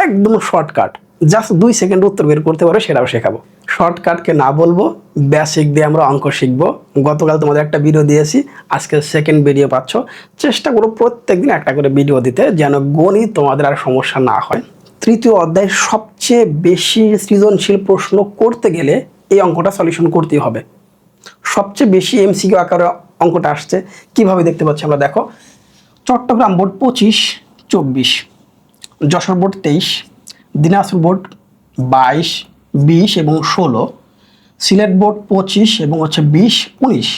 একদম shortcut just দুই second উত্তর বের করতে পারো, সেটাও শেখাবো। শর্টকাটকে না বলব বেসিক দিয়ে আমরা অঙ্ক শিখব। গতকাল তোমাদের একটা ভিডিও দিয়েছি, আজকে সেকেন্ড ভিডিও পাচ্ছ। চেষ্টা করো প্রত্যেকদিন একটা করে ভিডিও দিতে, যেন গণিত তোমাদের আর সমস্যা না হয়। তৃতীয় অধ্যায় সবচেয়ে বেশি সৃজনশীল প্রশ্ন করতে গেলে এই অঙ্কটা সলিউশন করতেই হবে। সবচেয়ে বেশি এমসিকিউ আকারে অঙ্কটা আসছে। কীভাবে দেখতে পাচ্ছি আমরা, দেখো। চট্টগ্রাম বোর্ড পঁচিশ, চব্বিশ। যশোর বোর্ড তেইশ, দিনাজপুর বোর্ড বাইশ, বিশ এবং ষোলো, সিলেট বোর্ড পঁচিশ এবং হচ্ছে বিশ, উনিশ,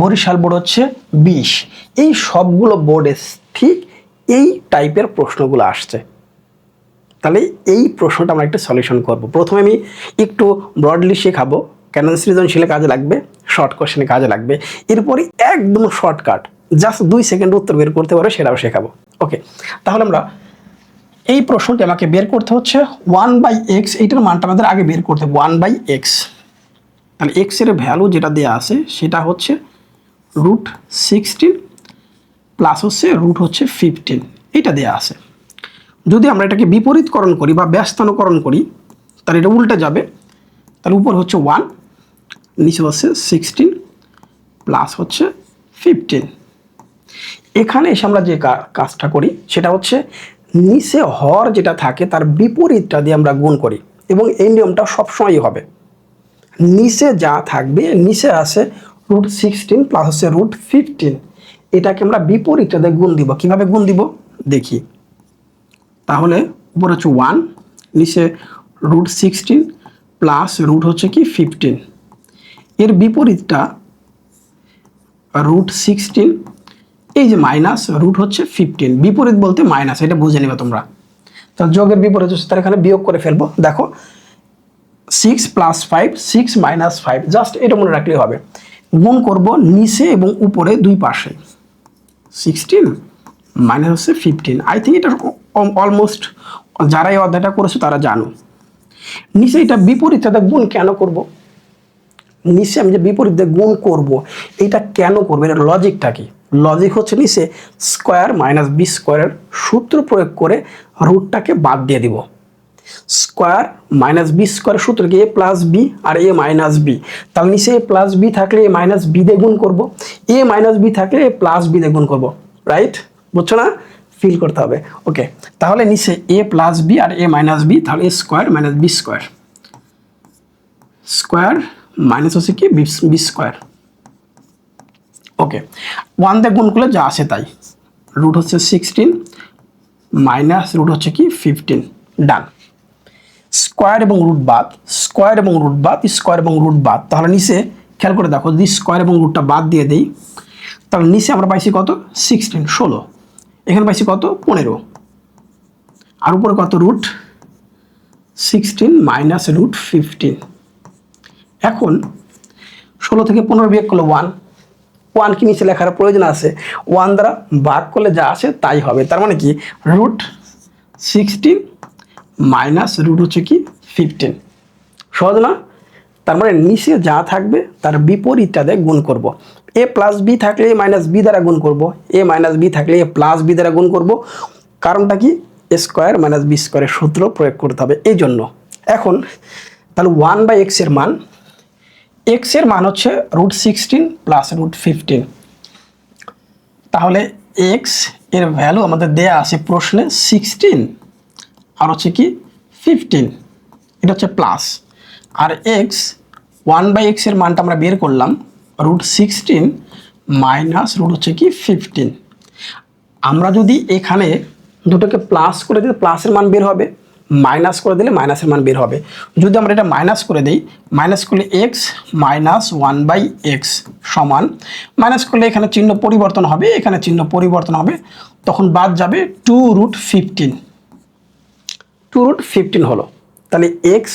বরিশাল বোর্ড হচ্ছে বিশ। এই সবগুলো বোর্ডে ঠিক এই টাইপের প্রশ্নগুলো আসছে। তাহলে এই প্রশ্নটা আমরা একটু সলিউশন করব। প্রথমে আমি একটু ব্রডলি শেখাবো, কেন সৃজনশীলে কাজে লাগবে? শর্ট কোশ্চেনে কাজে লাগবে। এরপরে একদম শর্টকাট, জাস্ট দুই সেকেন্ড উত্তর বের করতে পারো, সেটাও শেখাবো। ওকে, তাহলে আমরা এই প্রশ্নটি আমাকে বের করতে হচ্ছে ওয়ান বাই এক্স এইটার মানটা আমাদের আগে বের করতে হবে ওয়ান বাই এক্স তাহলে এক্সের ভ্যালু যেটা দেওয়া আছে, সেটা হচ্ছে রুট সিক্সটিন প্লাস হচ্ছে রুট হচ্ছে ফিফটিন এটা দেওয়া আছে। যদি আমরা এটাকে বিপরীতকরণ করি বা ব্যস্তানুকরণ করি, তাহলে এটা উল্টে যাবে। তাহলে উপর হচ্ছে ওয়ান নিচে হচ্ছে সিক্সটিন প্লাস হচ্ছে ফিফটিন এখানে এসে আমরা যে কাজটা করি, সেটা হচ্ছে নিচে হর যেটা থাকে তার বিপরীতটা দিয়ে আমরা গুণ করি এবং এই নিয়মটা সবসময়ই হবে। নিচে যা থাকবে, নিচে আছে রুট সিক্সটিন প্লাস হচ্ছে রুট ফিফটিন এটাকে আমরা বিপরীতটা দিয়ে গুণ দিব। কীভাবে গুণ দিব? দেখি। তাহলে উপর হচ্ছে ওয়ান নিচে রুট সিক্সটিন প্লাস রুট হচ্ছে কি ফিফটিন এর বিপরীতটা রুট সিক্সটিন এই যে মাইনাস রুট হচ্ছে ফিফটিন বিপরীত বলতে মাইনাস এটা বুঝে নেবে তোমরা। তো যোগের বিপরীত হচ্ছে তার এখানে বিয়োগ করে ফেলব। দেখো six plus five six minus five just এটা মনে রাখলেই হবে। গুণ করব নিচে এবং উপরে দুই পাশে। সিক্সটিন মাইনাস হচ্ছে ফিফটিন আই থিঙ্ক এটা অলমোস্ট যারা এই অধ্যায়টা করেছে তারা জানো। নিচে এটা বিপরীতটা গুণ কেন করব? নিচে আমি যে বিপরীত গুণ করব, এটা কেন করব? এটার লজিকটা কি? লজিক হচ্ছে নিচে স্কোয়ার মাইনাস বি স্কোয়ারের সূত্র প্রয়োগ করে রুটটাকে বাদ দিয়ে দিব। স্কোয়ার মাইনাস বি স্কোয়ার সূত্র কি এ প্লাস বি আর এ মাইনাস বি তাহলে নিচে এ প্লাস বি থাকলে এ মাইনাস বি দিয়ে গুণ করব। এ মাইনাস বি থাকলে এ প্লাস বি দিয়ে গুণ করব। রাইট বুঝছ না? ফিল করতে হবে। ওকে তাহলে নিচে এ প্লাস বি আর এ মাইনাস বি তাহলে square minus B square square minus হচ্ছে কি? বি স্কোয়ার ওকে ওয়ান দিয়ে গুণ করলে যা আসে তাই। রুট হচ্ছে সিক্সটিন মাইনাস রুট হচ্ছে কি? ফিফটিন ডান স্কোয়ার এবং রুট বাদ। স্কোয়ার এবং রুট বাদ স্কোয়ার এবং রুট বাদ। তাহলে নিচে খেয়াল করে দেখো, যদি স্কোয়ার এবং রুটটা বাদ দিয়ে দেই, তাহলে নিচে আমরা পাইছি কত? সিক্সটিন ষোলো। এখানে পাইছি কত? পনেরো। আর উপরে কত root sixteen minus root fifteen এখন ষোলো থেকে পনেরো বিয়োগ করলে ওয়ান ওয়ান কি নিচে লেখার প্রয়োজন আছে? ওয়ান দ্বারা ভাগ করলে যা আসে তাই হবে। তার মানে কি? রুট সিক্সটিন মাইনাস রুট হচ্ছে কি? ফিফটিন সহজ না? তার মানে নিচে যা থাকবে তার বিপরীতটা দিয়ে গুণ করব। এ প্লাস বি থাকলে এ মাইনাস বি দ্বারা গুণ করব। এ মাইনাস বি থাকলে এ প্লাস বি দ্বারা গুণ করব। কারণটা কি? স্কোয়ার মাইনাস বি স্কোয়ারের সূত্র প্রয়োগ করতে হবে। এই জন্য এখন তাহলে ওয়ান বাই এক্সের মান এক্সের মান হচ্ছে root sixteen plus root fifteen তাহলে এক্সের ভ্যালু আমাদের দেয়া আছে প্রশ্নে সিক্সটিন আর হচ্ছে কি ফিফটিন এটা হচ্ছে প্লাস আর এক্স ওয়ান বাই এক্সের মানটা আমরা বের করলাম রুট সিক্সটিন মাইনাস রুট হচ্ছে কি ফিফটিন আমরা যদি এখানে দুটোকে প্লাস করে দিলে প্লাসের মান বের হবে। মাইনাস করে দিলে মাইনাসের মান বের হবে। যদি আমরা এটা মাইনাস করে দিই, মাইনাস করলে x minus one by x সমান। মাইনাস করলে এখানে চিহ্ন পরিবর্তন হবে, এখানে চিহ্ন পরিবর্তন হবে। তখন বাদ যাবে two root fifteen. Two root fifteen হলো। তাহলে এক্স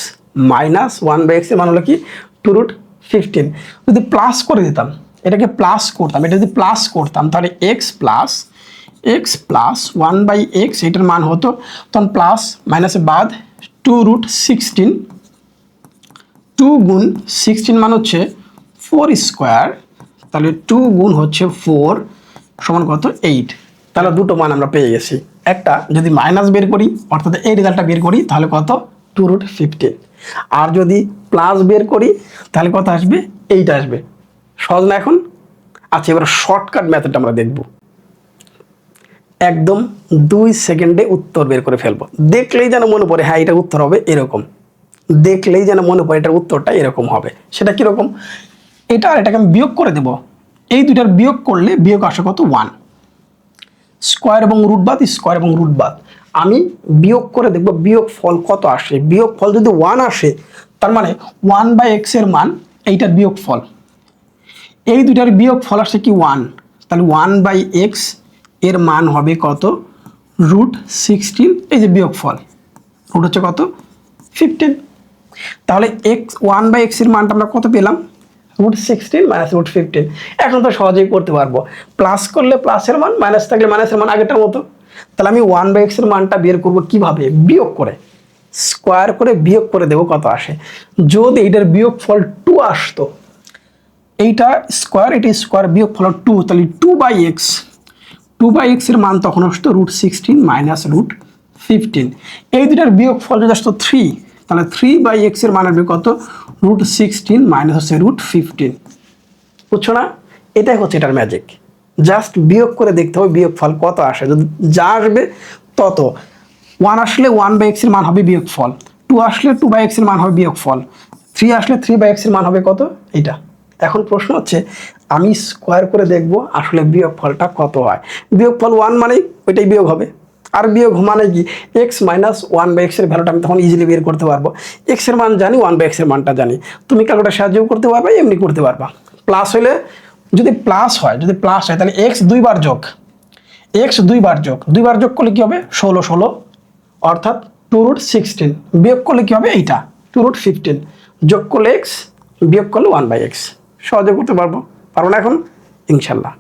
মাইনাস ওয়ান বাই এক্সের মান হলো কি? Two root fifteen. যদি প্লাস করে দিতাম, এটাকে প্লাস করতাম, এটা যদি প্লাস করতাম, তাহলে x plus x plus one by x এটার মান হতো, তখন প্লাস মাইনাসে বাদ টু রুট সিক্সটিন টু গুণ সিক্সটিন মান হচ্ছে ফোর স্কোয়ার তাহলে টু গুণ হচ্ছে ফোর সমান কত এইট তাহলে দুটো মান আমরা পেয়ে গেছি। একটা যদি মাইনাস বের করি, অর্থাৎ এই রেজাল্টটা বের করি, তাহলে কত? টু রুট ফিফটিন আর যদি প্লাস বের করি, তাহলে কত আসবে? এইটা আসবে। সহজ না এখন? আচ্ছা এবার শর্টকাট মেথডটা আমরা দেখব। একদম দুই সেকেন্ডে উত্তর বের করে ফেলব। দেখলেই যেন মনে পড়ে হ্যাঁ এটা উত্তর হবে এরকম। দেখলেই যেন মনে পড়ে, এটার উত্তরটা এরকম হবে। সেটা কীরকম? এটা আর এটাকে আমি বিয়োগ করে দেব। এই দুইটার বিয়োগ করলে বিয়োগ আসে কত? ওয়ান স্কোয়ার এবং রুট বাদ স্কোয়ার এবং রুট বাদ। আমি বিয়োগ করে দেখব, বিয়োগ ফল কত আসে? বিয়োগ ফল যদি ওয়ান আসে, তার মানে ওয়ান বাই এক্সের মান এইটার বিয়োগ ফল। এই দুইটার বিয়োগ ফল আসে কি? ওয়ান তাহলে ওয়ান বাই এক্স এর মান হবে কত? রুট সিক্সটিন এই যে বিয়োগ ফল রুট হচ্ছে কত? ফিফটিন তাহলে এক্স ওয়ান বাই এক্সের মানটা আমরা কত পেলাম? Root sixteen minus root fifteen এখন তো সহজেই করতে পারব। প্লাস করলে প্লাসের মান মাইনাস থাকলে মাইনাসের মান আগেরটার মতো। তাহলে আমি ওয়ান বাই এক্সের মানটা বের করব কীভাবে? বিয়োগ করে। স্কোয়ার করে বিয়োগ করে দেবো কত আসে? যদি এইটার বিয়োগ ফল টু আসতো, এইটা স্কোয়ার এটা স্কোয়ার বিয়োগ ফল টু তাহলে two by x two by এক্সের মান তখন আসতো root sixteen minus root fifteen এই দুটার বিয়োগ ফল যদি আসতো থ্রি তাহলে থ্রি বাই এক্সের মান আসবে কত? রুট সিক্সটিন মাইনাস হচ্ছে রুট ফিফটিন বুঝছ না? এটাই হচ্ছে এটার ম্যাজিক জাস্ট বিয়োগ করে দেখতে হবে বিয়োগ ফল কত আসে। যদি যা আসবে, তত। ওয়ান আসলে ওয়ান বাই এক্সের মান হবে বিয়োগ ফল। টু আসলে টু বাই এক্সের মান হবে বিয়োগ ফল। থ্রি আসলে থ্রি বাই এক্সের মান হবে কত? এইটা। এখন প্রশ্ন হচ্ছে, আমি স্কোয়ার করে দেখব আসলে বিয়োগ ফলটা কত হয়। বিয়োগ ফল ওয়ান মানেই ওইটাই বিয়োগ হবে। আর বিয়োগ মানে কি? এক্স মাইনাস ওয়ান বাই এক্সের ভ্যালুটা আমি তখন ইজিলি বের করতে পারব। এক্সের মান জানি ওয়ান বাই এক্সের মানটা জানি। তুমি ক্যালকুলেটার সাহায্যও করতে পারবে, এমনি করতে পারবা। প্লাস হলে যদি প্লাস হয়, যদি প্লাস হয়, তাহলে এক্স দুইবার যোগ। এক্স দুইবার যোগ। দুইবার যোগ করলে কী হবে? ষোলো ষোলো। অর্থাৎ টু রুট সিক্সটিন বিয়োগ করলে কী হবে? এইটা। টু রুট ফিফটিন যোগ করলে এক্স বিয়োগ করলে ওয়ান বাই এক্স সহজে করতে পারব। পারব না এখন? ইনশাল্লাহ।